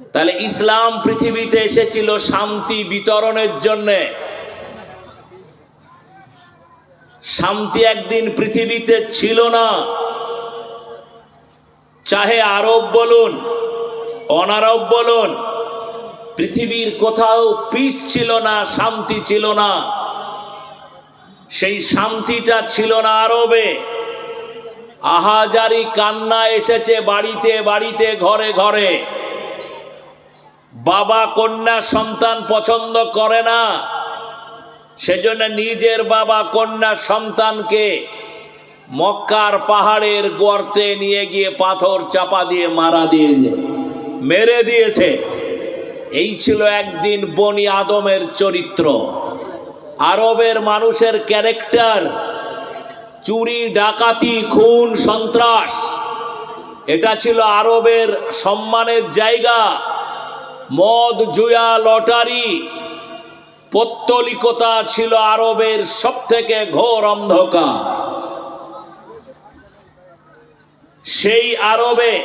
তাহলে ইসলাম পৃথিবীতে এসেছিল শান্তি বিতরণের জন্যে। শান্তি একদিন পৃথিবীতে ছিল না। চাহে আরব বলুন, অনারব বলুন, পৃথিবীর কোথাও পিস ছিল না, শান্তি ছিল না। সেই শান্তিটা ছিল না আরবে। আহাজারি কান্না এসেছে বাড়িতে বাড়িতে, ঘরে ঘরে। বাবা কন্যা সন্তান পছন্দ করে না। সেজন্য নিজের বাবা কন্যা সন্তানকে মক্কার পাহাড়ের গর্তে নিয়ে গিয়ে পাথর চাপা দিয়ে মারা দিয়ে মেরে দিয়েছে। এই ছিল একদিন বনি আদমের চরিত্র। আরবের মানুষের ক্যারেক্টার, চুরি, ডাকাতি, খুন, সন্ত্রাস, এটা ছিল আরবের সম্মানের জায়গা। মদ জুয়া লটারি। পত্তলিকতা ছিল আরবের সব থেকে ঘোর অন্ধকার। সেই আরবে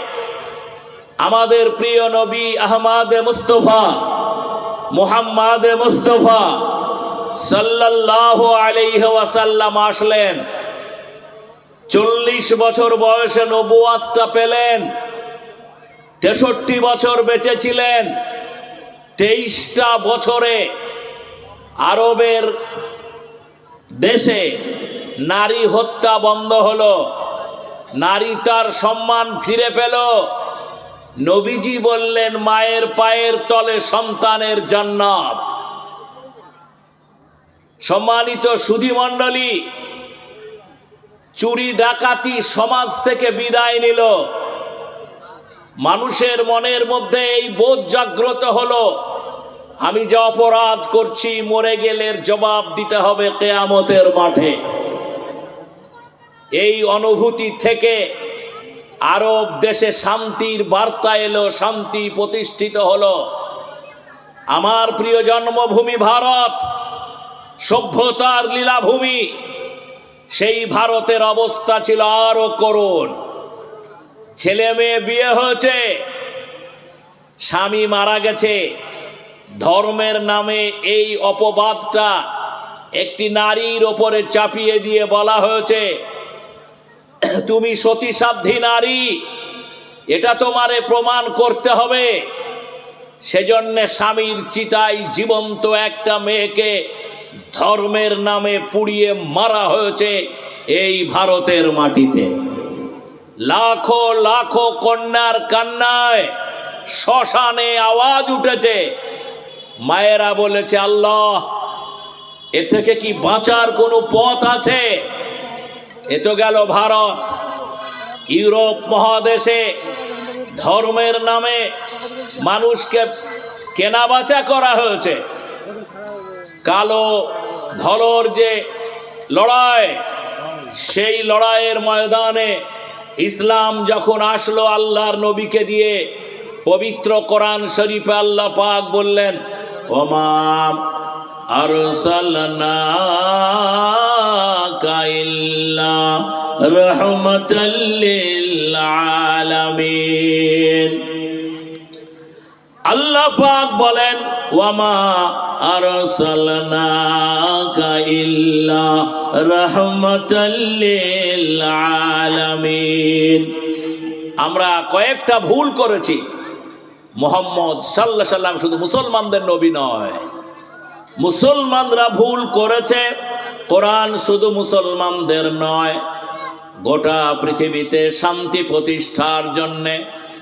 আমাদের প্রিয় নবী আহমাদ মুস্তফা, মুহাম্মাদ মুস্তফা সাল্লাল্লাহু আলাইহি ওয়াসাল্লাম আসলেন। চল্লিশ বছর বয়সে নবুয়াতটা পেলেন। তেষট্টি বছর বেঁচে ছিলেন তেইশটা বছরে আরবের দেশে নারী হত্যা বন্ধ হলো। নারী তার সম্মান ফিরে পেল। নবীজি বললেন, মায়ের পায়ের তলে সন্তানের জান্নাত। সম্মানিত সুধী মণ্ডলী চুরি ডাকাতি সমাজ থেকে বিদায় নিল। মানুষের মনের মধ্যে এই বোধ জাগ্রত হলো, আমি যে অপরাধ করছি, মরে গেলে জবাব দিতে হবে কেয়ামতের মাঠে। এই অনুভূতি থেকে আরব দেশে শান্তির বার্তা এলো, শান্তি প্রতিষ্ঠিত হলো। আমার প্রিয় জন্মভূমি ভারত, সভ্যতার লীলাভূমি, সেই ভারতের অবস্থা ছিল আরও করুণ। ছেলে মেয়ে বিয়ে হয়েছে, স্বামী মারা গেছে, ধর্মের নামে এই অপবাদটা একটি নারীর ওপরে চাপিয়ে দিয়ে বলা হয়েছে, তুমি সতীসাধ্যী নারী, এটা তোমারে প্রমাণ করতে হবে। সেজন্য স্বামীর চিতায় জীবন্ত একটা মেয়েকে ধর্মের নামে পুড়িয়ে মারা হয়েছে এই ভারতের মাটিতে। লাখো লাখো কন্যার কান্নায় শ্মশানে আওয়াজ উঠেছে। মায়েরা বলেছে, আল্লাহ, এ থেকে কি বাঁচার কোনো পথ আছে? এ তো গেল ভারত। ইউরোপ মহাদেশে ধর্মের নামে মানুষকে কেনাবেচা করা হয়েছে। কালো ধলর যে লড়াই, সেই লড়াইয়ের ময়দানে ইসলাম যখন আসলো আল্লাহর নবীকে দিয়ে, পবিত্র কোরআন শরীফে আল্লাহ পাক বললেন ওমাম আর ইল্লা রাহমাতাল লিল আলামিন। আল্লাহ পাক বলেন, ওয়ামা আরসালনাকা ইল্লা রাহমাতাল লিল আলামিন আমরা কয়েকটা ভুল করেছি। মোহাম্মদ সাল্লাহ সাল্লাম শুধু মুসলমানদের নবী নয়। মুসলমানরা ভুল করেছে। কোরআন শুধু মুসলমানদের নয়, গোটা পৃথিবীতে শান্তি প্রতিষ্ঠার জন্যে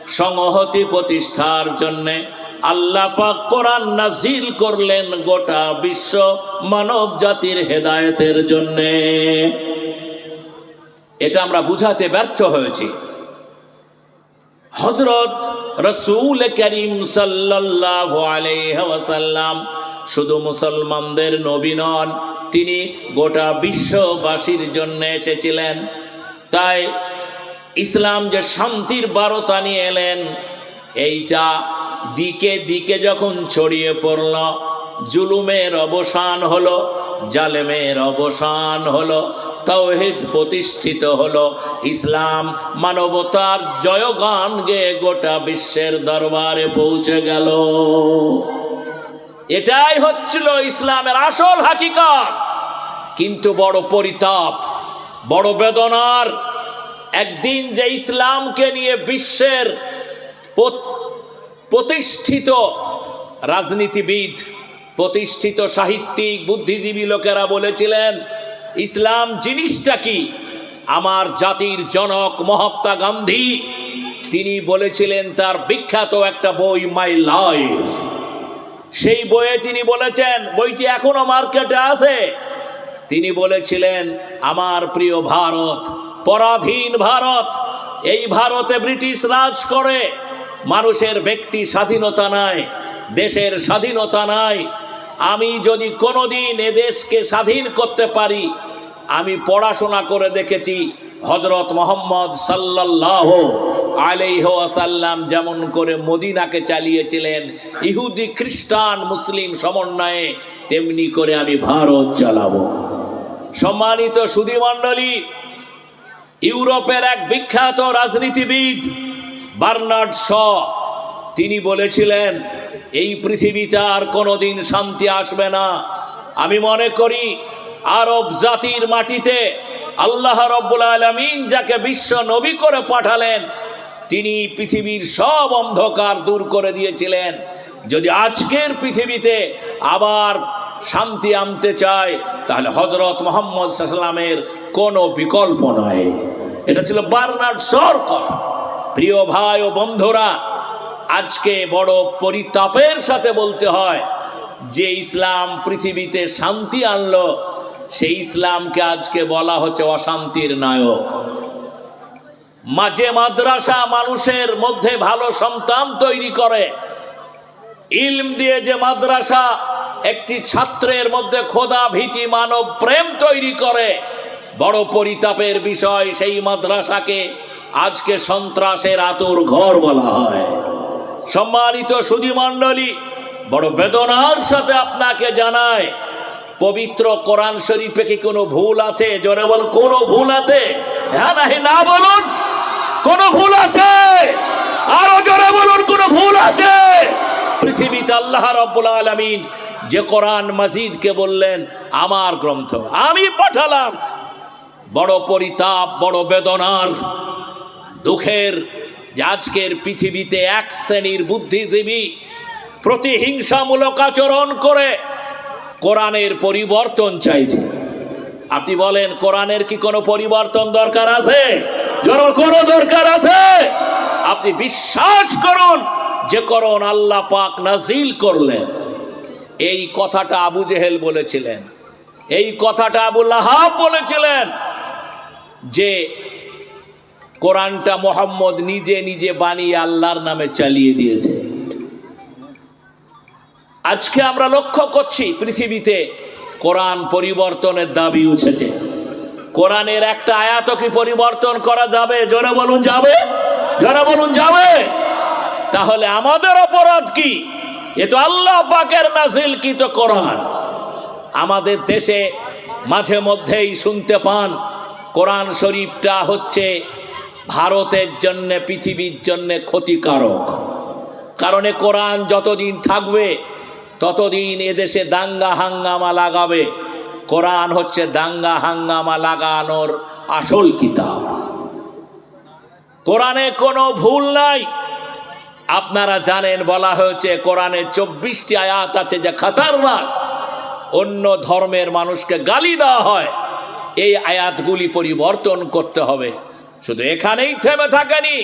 সংহতি প্রতিষ্ঠার জন্যে আল্লাহ পাক কোরআন নাজিল করলেন গোটা বিশ্ব মানব জাতির হেদায়েতের জন্যে। এটা আমরা বুঝাতে ব্যর্থ হয়েছি। হজরত রসুল করিম আলাইসাল্লাম শুধু মুসলমানদের নবী নন, তিনি গোটা বিশ্ববাসীর জন্য এসেছিলেন। তাই ইসলাম যে শান্তির বারতা নিয়ে এলেন, এইটা দিকে দিকে যখন ছড়িয়ে পড়ল, জুলুমের অবসান হলো, জালেমের অবসান হলো তৌহিদ প্রতিষ্ঠিত হলো, ইসলাম মানবতার জয়গান গেয়ে গোটা বিশ্বের দরবারে পৌঁছে গেল। এটাই হচ্ছিল ইসলামের আসল হাকিকত। কিন্তু বড় পরিতাপ, বড় বেদনার একদিন যে ইসলামকে নিয়ে বিশ্বের প্রতিষ্ঠিত রাজনীতিবিদ, প্রতিষ্ঠিত সাহিত্যিক, বুদ্ধিজীবী লোকেরা বলেছিলেন, ইসলাম জিনিসটা কি? আমার জাতির জনক মহাত্মা গান্ধী, তিনি বলেছিলেন তার বিখ্যাত একটা বই, মাই লাইফ সেই বইয়ে তিনি বলেছেন, বইটি এখনও মার্কেটে আছে তিনি বলেছিলেন, আমার প্রিয় ভারত পরাধীন ভারত। এই ভারতে ব্রিটিশ রাজ করে। মানুষের ব্যক্তি স্বাধীনতা নাই, দেশের স্বাধীনতা নাই। আমি যদি কোনোদিন এ দেশকে স্বাধীন করতে পারি, আমি পড়াশোনা করে দেখেছি হজরত মোহাম্মদ সাল্লাহ আলাইহ আসাল্লাম যেমন করে মদিনাকে চালিয়েছিলেন, ইহুদি, খ্রিস্টান, মুসলিম সমন্বয়ে, তেমনি করে আমি ভারত চালাবো। সম্মানিত সুধীমণ্ডলী ইউরোপের এক বিখ্যাত রাজনীতিবিদ, বার্নার্ড শ, তিনি বলেছিলেন, এই পৃথিবীতে আর কোনোদিন শান্তি আসবে না। আমি মনে করি, আরব জাতির মাটিতে আল্লাহ রব্বুল আলমিন যাকে বিশ্ব নবী করে পাঠালেন, তিনি পৃথিবীর সব অন্ধকার দূর করে দিয়েছিলেন। যদি আজকের পৃথিবীতে আবার শান্তি আনতে চায়, তাহলে মোহাম্মদ সাল্লামের কোনো বিকল্প নয় এটা ছিল বার্নার্ড শর কথা। প্রিয় ভাই ও বন্ধুরা, আজকে বড় পরিতাপের সাথে বলতে হয়, যে ইসলাম পৃথিবীতে শান্তি আনলো, সেই ইসলামকে আজকে বলা হচ্ছে অশান্তির নায়ক। মাঝে মাদ্রাসা মানুষের মধ্যে ভালো সন্তান তৈরি করে। ইলম দিয়ে যে মাদ্রাসা একটি ছাত্রের মধ্যে খোদা ভীতি মানব প্রেম তৈরি করে। বড় পরিতাপের বিষয় সেই মাদ্রাসাকে আজকে সন্ত্রাসের আতুর ঘর বলা হয়। সম্মানিত সুধীমণ্ডলী বড় বেদনার সাথে আপনাকে জানায় পবিত্র কোরআন শরীফে কি কোনো ভুল আছে? জোরে বল, কোনো ভুল আছে? হ্যাঁ নাহি না বলুন, কোনো ভুল আছে? আরও জোরে বলুন, কোনো ভুল আছে? পৃথিবীতে আল্লাহ রব্বুল আলমিন যে কোরআন মাজিদকে বললেন, আমার গ্রন্থ আমি পাঠালাম। বড় পরিতাপ, বড় বেদনার, দুঃখের আজকের পৃথিবীতে এক শ্রেণির বুদ্ধিজীবী প্রতিহিংসামূলক আচরণ করে কোরআনের পরিবর্তন চাইছে। আপনি বলেন, কোরআনের কি কোনো পরিবর্তন দরকার আছে? কোনো দরকার আছে। আপনি বিশ্বাস করুন, যে করুন আল্লাহ পাক নাজিল করলেন। এই কথাটা আবু জেহেল বলেছিলেন। এই কথাটা আবু লাহাব বলেছিলেন যে, কোরআনটা মোহাম্মদ নিজে নিজে বানিয়ে আল্লাহর নামে চালিয়ে দিয়েছে। আজকে আমরা লক্ষ্য করছি পৃথিবীতে কোরআন পরিবর্তনের দাবি উঠেছে। কোরআনের একটা আয়াত কি পরিবর্তন করা যাবে? জোরে বলুন, যাবে? জোরে বলুন, যাবে? তাহলে আমাদের অপরাধ কি? এ তো আল্লাহ পাকের নাজিল কি কোরআন। আমাদের দেশে মাঝে মধ্যেই শুনতে পান, কোরআন শরীফটা হচ্ছে ভারতের জন্য, পৃথিবীর জন্য ক্ষতিকারক। কারণে কোরআন যতদিন থাকবে, ততদিন এদেশে দাঙ্গা হাঙ্গামা লাগাবে। কোরআন হচ্ছে দাঙ্গা হাঙ্গামা লাগানোর আসল কিতাব। কোরআনে কোনো ভুল নাই। আপনারা জানেন বলা হয়েছে, কোরআনে চব্বিশটি আয়াত আছে যে খাতারনাক। অন্য ধর্মের মানুষকে গালি দেওয়া হয়। এই আয়াতগুলি পরিবর্তন করতে হবে। শুধু এখানেই থেমে থাকেনি।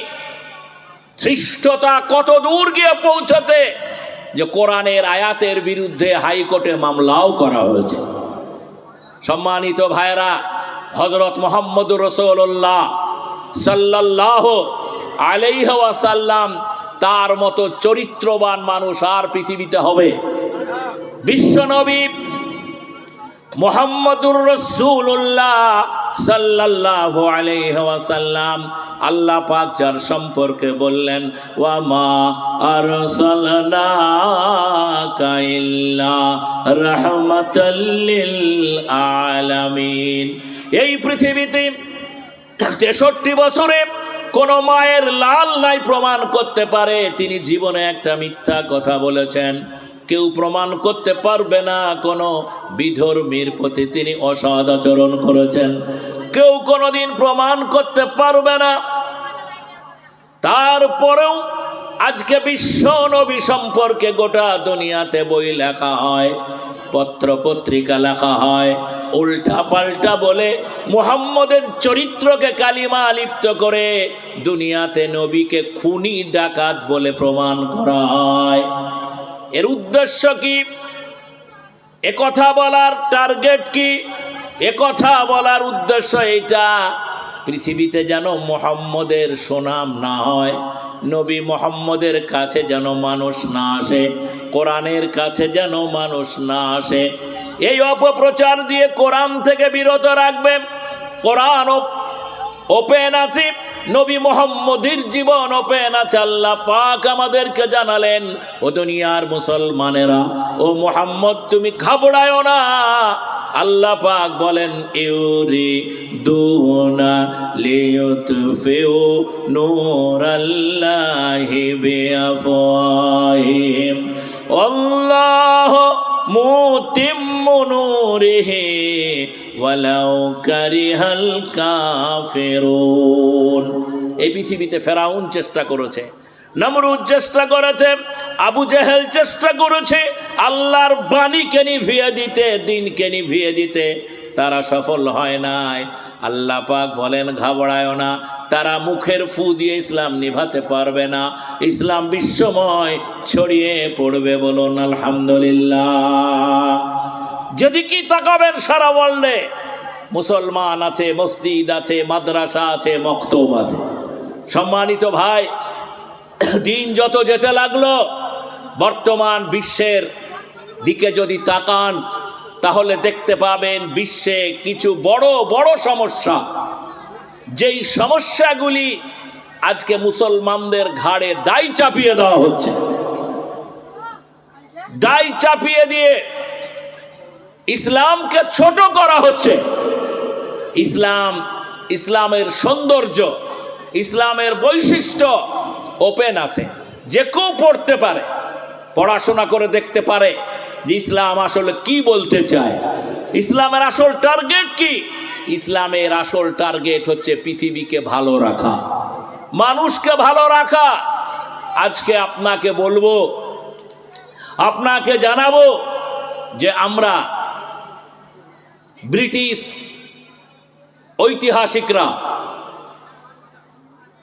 ধৃষ্টতা কত দূর গিয়ে পৌঁছেছে যে কোরআনের আয়াতের বিরুদ্ধে হাইকোর্টে মামলাও করা হয়েছে। সম্মানিত ভাইরা হজরত মোহাম্মদ রসৌল্লাহ সাল্লাহ আলাইহ ওয়াসাল্লাম তার মতো চরিত্রবান মানুষ আর পৃথিবীতে হবে। বিশ্বনবী মোহাম্মদুর রসুল্লাহ সাল্লাল্লাহু আলাইহি ওয়াসাল্লাম আল্লাহ পাক যার সম্পর্কে বললেন, ওয়া মা আরসালনাকা ইল্লা রাহমাতাল লিল আলামিন। এই পৃথিবীতে তেষট্টি বছরে কোন মায়ের লাল নাই প্রমাণ করতে পারে, তিনি জীবনে একটা মিথ্যা কথা বলেছেন। কেউ প্রমাণ করতে পারবে না কোনো বিধর্মীর প্রতি, তিনি অসৎ আচরণ করেছেন। কেউ কোনোদিন প্রমাণ করতে পারবে না। তারপরেও আজকে বিশ্ব নবী সম্পর্কে গোটা দুনিয়াতে বই লেখা হয়। পত্র পত্রিকা লেখা হয় উল্টা পাল্টা বলে মুহাম্মদের চরিত্রকে কালিমা লিপ্ত করে দুনিয়াতে নবীকে খুনি, ডাকাত বলে প্রমাণ করা হয়। এর উদ্দেশ্য কি? একথা বলার টার্গেট কি? একথা বলার উদ্দেশ্য এটা পৃথিবীতে যেন মোহাম্মদের সুনাম না হয়। নবী মোহাম্মদের কাছে যেন মানুষ না আসে, কোরআনের কাছে যেন মানুষ না আসে। এই অপপ্রচার দিয়ে কোরআন থেকে বিরত রাখবে কোরআন ওপেন আছে, নবী মোহাম্মদের জীবন ওপেন আছে, আল্লাহ পাক আমাদেরকে জানালেন, ও দুনিয়ার মুসলমানেরা, ও মোহাম্মদ তুমি ঘাবড়ায় না। আল্লাহ পাক বলেন, ইউরি দুনা লিয়ুতফিউ নূর আল্লাহি বিআফওয়াহিম। আল্লাহ মুতিম্মু নূরিহি ওয়ালাউ কারিহাল কাফিরুন। এই পৃথিবীতে ফেরাউন চেষ্টা করেছে, নমরুদ চেষ্টা করেছে, আবু জেহেল চেষ্টা করেছে আল্লাহর বাণীকে নিভিয়ে দিতে, দিনকে নিভিয়ে দিতে তারা সফল হয় নাই। আল্লাহ পাক বলেন, ঘাবড়ায় না। তারা মুখের ফু দিয়ে ইসলাম নিভাতে পারবে না। ইসলাম বিশ্বময় ছড়িয়ে পড়বে বলুন, আলহামদুলিল্লাহ। যদি কি তাকাবেন সারা ওয়ার্ল্ডে, মুসলমান আছে, মসজিদ আছে, মাদ্রাসা আছে, মক্তব আছে। সম্মানিত ভাই, দিন যত যেতে লাগল, বর্তমান বিশ্বের দিকে যদি তাকান, তাহলে দেখতে পাবেন বিশ্বে কিছু বড় বড় সমস্যা। যেই সমস্যাগুলি আজকে মুসলমানদের ঘাড়ে দায় চাপিয়ে দেওয়া হচ্ছে। দায় চাপিয়ে দিয়ে ইসলামকে ছোট করা হচ্ছে। ইসলাম, ইসলামের সৌন্দর্য, ইসলামের বৈশিষ্ট্য ওপেন আছে। যে কেউ পড়তে পারে, পড়াশোনা করে দেখতে পারে যে ইসলাম আসলে কি বলতে চায়? ইসলামের আসল টার্গেট কি? ইসলামের আসল টার্গেট হচ্ছে পৃথিবীকে ভালো রাখা। মানুষকে ভালো রাখা। আজকে আপনাকে বলব, আপনাকে জানাব যে আমরা ব্রিটিশ ঐতিহাসিকরা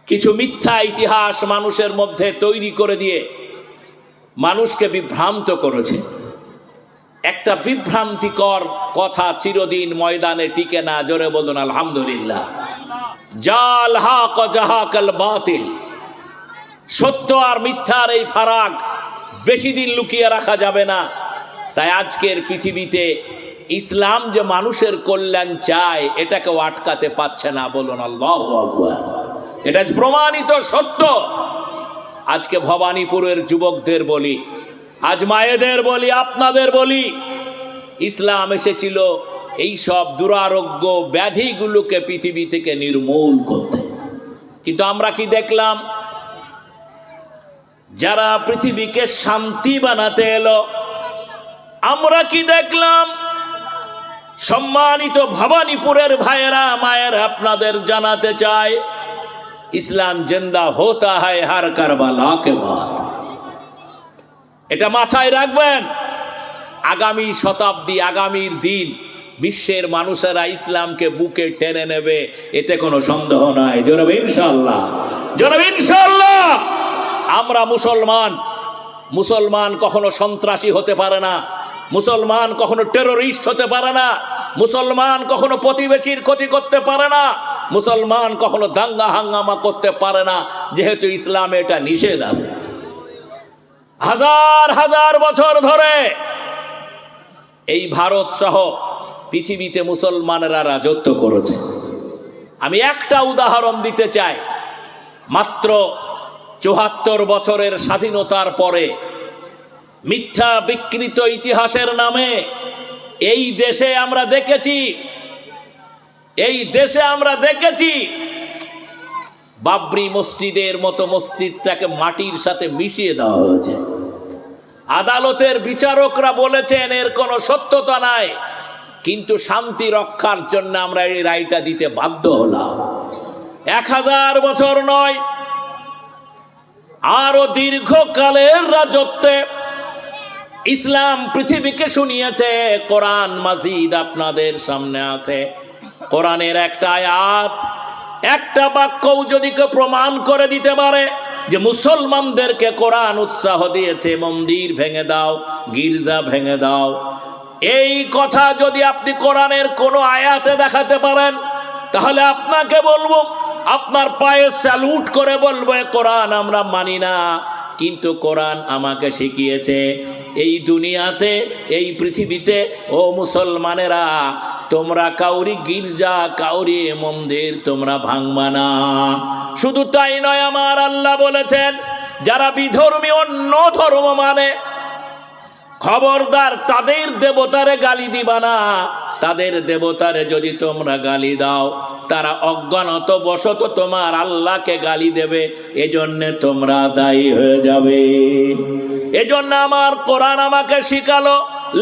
কিছু মিথ্যা ইতিহাস মানুষের মধ্যে তৈরি করে দিয়ে মানুষকে বিভ্রান্ত করেছে। একটা বিভ্রান্তিকর কথা চিরদিন ময়দানে টিকে না, জোরে বলুন, আলহামদুলিল্লাহ। জাল হাক জাহাকাল বাতিল। সত্য আর মিথ্যার এই ফারাক বেশি দিন লুকিয়ে রাখা যাবে না। তাই আজকের পৃথিবীতে ইসলাম যে মানুষের কল্যাণ চায়, এটাকেও আটকাতে পারছে না, বলুন, আল্লাহ এটা প্রমাণিত সত্য, আজকে ভবানীপুরের যুবকদের বলি আজ মায়েদের বলি, আপনাদের বলি, ইসলাম এসেছিল এই সব দুরারোগ্য ব্যাধিগুলোকে পৃথিবী থেকে নির্মূল করতে। কিন্তু আমরা কি দেখলাম? যারা পৃথিবীকে শান্তি বানাতে এলো, আমরা কি দেখলাম? সম্মানিত ভবানীপুরের ভাইয়েরা, মায়ের আপনাদের জানাতে চায় ইসলাম জিন্দা হোতা হয় হার কারবালা কে বাদ। এটা মাথায় রাখবেন। আগামী শতাব্দী, আগামীর দিন বিশ্বের মানুষেরা ইসলামকে বুকে টেনে নেবে, এতে কোনো সন্দেহ নাই। জনাব ইনশাল্লাহ জনাব ইনশাল্লাহ আমরা মুসলমান মুসলমান কখনো সন্ত্রাসী হতে পারে না, মুসলমান কখনো টেরোরিস্ট হতে পারে না, মুসলমান কখনো প্রতিবেশীর ক্ষতি করতে পারে না, মুসলমান কখনো দাঙ্গা হাঙ্গামা করতে পারে না, যেহেতু ইসলামে এটা নিষেধ আছে। হাজার হাজার বছর ধরে এই ভারত সহ পৃথিবীতে মুসলমানেরা রাজত্ব করেছে। আমি একটা উদাহরণ দিতে চাই। মাত্র চুহাত্তর বছরের স্বাধীনতার পরে মিথ্যা বিকৃত ইতিহাসের নামে এই দেশে আমরা দেখেছি, এই দেশে আমরা দেখেছি বাবরি মসজিদের মতো মসজিদটাকে মাটির সাথে মিশিয়ে দেওয়া হয়েছে। আদালতের বিচারকরা বলেছেন, এর কোনো সত্যতা নাই, কিন্তু শান্তি রক্ষার জন্য আমরা এই রায়টা দিতে বাধ্য হলাম। এক হাজার বছর নয় আরও দীর্ঘকালের রাজত্বে ইসলাম পৃথিবীকে শুনিয়েছে, কোরআন মাজিদ আপনাদের সামনে আছে। কোরআনের একটা আয়াত একটা বাক্যও যদি কেউ প্রমাণ করে দিতে পারে যে মুসলমানদেরকে কোরআন উৎসাহ দিয়েছে, মন্দির ভেঙে দাও, গির্জা ভেঙে দাও। এই কথা যদি আপনি কোরআনের কোনো আয়াতে দেখাতে পারেন, তাহলে আপনাকে বলব, আপনার পায়ে স্যালুট করে বলব, "এ কোরআন আমরা মানি না, কিন্তু কোরআন আমাকে শিখিয়েছে। এই দুনিয়াতে, এই পৃথিবীতে, ও মুসলমানেরা তোমরা কাউরি গির্জা, কাউরি মন্দির তোমরা ভাঙবা না। শুধু তাই নয়, আমার আল্লাহ বলেছেন, যারা বিধর্মী অন্য ধর্ম মানে খবরদার তাদের দেবতারে গালি দিবা না। তাদের দেবতারে যদি তোমরা গালি দাও, তারা অজ্ঞানত বশত তোমার আল্লাহকে গালি দেবে, এজন্য তোমরা দায়ী হয়ে যাবে। এজন্য আমার কোরআন আমাকে শিখালো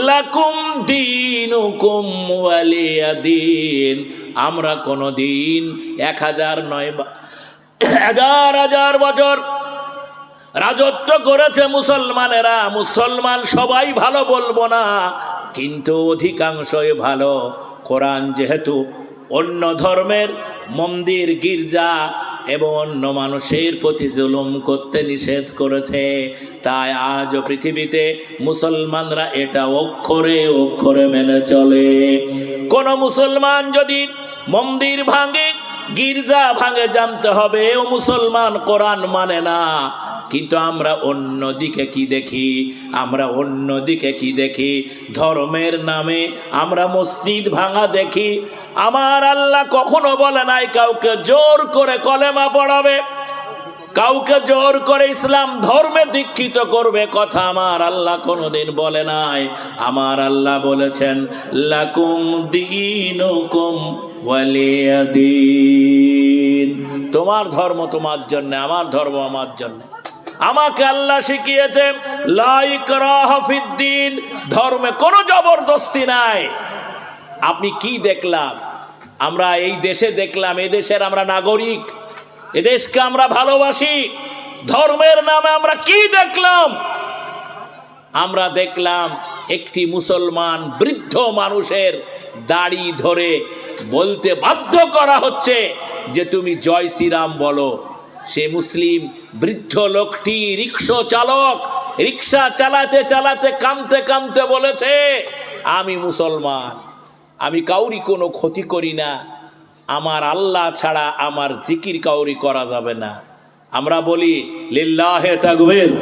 লাকুম দিনুকুম ওয়ালিয়া দিন আমরা কোনো দিন এক হাজার নয় হাজার হাজার বছর রাজত্ব করেছে মুসলমানেরা। মুসলমান সবাই ভালো বলব না, কিন্তু অধিকাংশই ভালো। কোরআন যেহেতু অন্য ধর্মের মন্দির, গির্জা এবং অন্য মানুষের প্রতি জুলুম করতে নিষেধ করেছে। তাই আজ পৃথিবীতে মুসলমানরা এটা অক্ষরে অক্ষরে মেনে চলে। কোন মুসলমান যদি মন্দির ভাঙে, গির্জা ভাঙে জানতে হবে, ও মুসলমান কোরআন মানে না। কিন্তু আমরা অন্য দিকে কি দেখি? আমরা অন্য দিকে কি দেখি? ধর্মের নামে আমরা মসজিদ ভাঙা দেখি। আমার আল্লাহ কখনো বলে নাই, কাউকে জোর করে কলেমা পড়াবে, কাউকে জোর করে ইসলাম ধর্মে দীক্ষিত করবে কথা আমার আল্লাহ কোনোদিন বলে নাই। আমার আল্লাহ বলেছেন, লাকুম দিনুকুম তোমার ধর্ম তোমার জন্য, আমার ধর্ম আমার জন্য। আমাকে আল্লাহ শিখিয়েছে লাইকরাহফিদ্দিন ধর্মে কোনো জবরদস্তি নাই। আপনি কি দেখলাম? আমরা এই দেশে দেখলাম এই দেশের আমরা নাগরিক এদেশকে আমরা ভালোবাসি, ধর্মের নামে আমরা কি দেখলাম? আমরা দেখলাম একটি মুসলমান বৃদ্ধ মানুষের দাড়ি ধরে বলতে বাধ্য করা হচ্ছে যে, তুমি জয় শ্রীরাম বলো, সে মুসলিম বৃদ্ধ লোকটি রিক্সা চালক, রিক্সা চালাতে চালাতে কামতে কামতে বলেছে, আমি মুসলমান, আমি কাউরি কোনো ক্ষতি করি না, আমার আল্লাহ ছাড়া আমার জিকির কাউরি করা যাবে না। আমরা বলি, লিল্লাহে তাকবীর।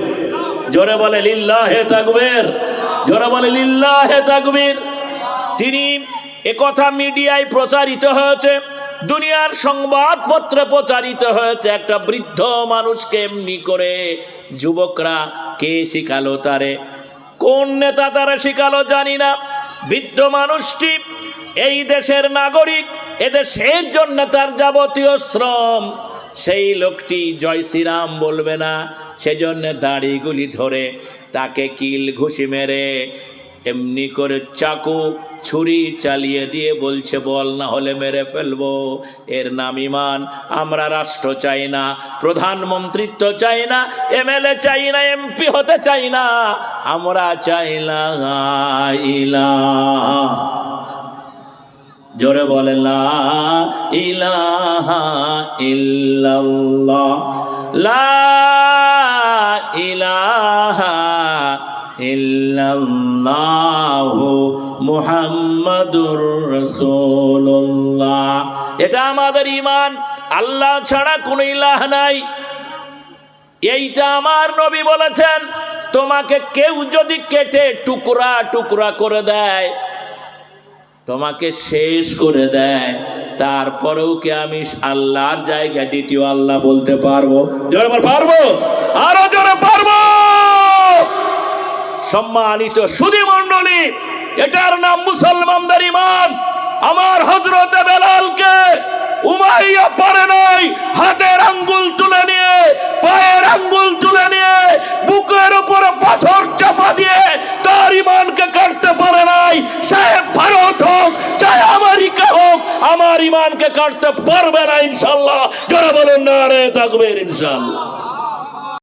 জোরে বলে, লিল্লাহে তাকবীর। জোরে বলে, লিল্লাহে তাকবীর। তিনি একথা মিডিয়ায় প্রচারিত হয়েছে। দুনিয়ার সংবাদপত্রে প্রচারিত হয়েছে একটা বৃদ্ধ মানুষকে এমনি করে যুবকরা কে শিখালো তারে? কোন নেতা তারা শিখালো জানি না। বৃদ্ধ মানুষটি এই দেশের নাগরিক, এদেশের জন্য তার যাবতীয় শ্রম। সেই লোকটি জয় শ্রীরাম বলবে না, সেজন্য দাড়িগুলি ধরে তাকে কিল ঘুষি মেরে এমনি করে চাকু ছুরি চালিয়ে দিয়ে বলছে, বল না হলে মেরে ফেলব। এর নাম ইমান। আমরা রাষ্ট্র চাই না, প্রধানমন্ত্রিত্ব চাই না, এমএলএ চাই না, এমপি হতে চাই না। আমরা চাই না জোরে বলে, লা ইলাহা ইল্লাল্লাহ। লা ইলাহা ইল্লাল্লাহু। মুহাম্মাদুর রাসূলুল্লাহ। এটা আমাদের ঈমান। আল্লাহ ছাড়া কোনো ইলাহ নাই। এইটা আমার নবী বলেছেন, তোমাকে কেউ যদি কেটে টুকরা টুকরা করে দেয়, তোমাকে শেষ করে দেয়, তারপরেও কি আমি আল্লাহর জায়গায় দ্বিতীয় আল্লাহ বলতে পারব? পারব? আরও জোরে সম্মানিত সুধী মন্ডলী এটার নাম মুসলমানদের ইমান আমার হজরতে বেলালকে উমাইয়া পারে নাই, হাতের আঙ্গুল তুলে নিয়ে, পায়ের আঙ্গুল তুলে নিয়ে, বুকের উপরে পাথর চাপা দিয়ে তার ইমানকে কাটতে পারে নাই। সাহেব, ভারত হোক, চাই আমেরিকা হোক, আমার ইমানকে কাটতে পারবে না ইনশাল্লাহ। যারা বলুন না রে থাকবে ইনশাল্লাহ।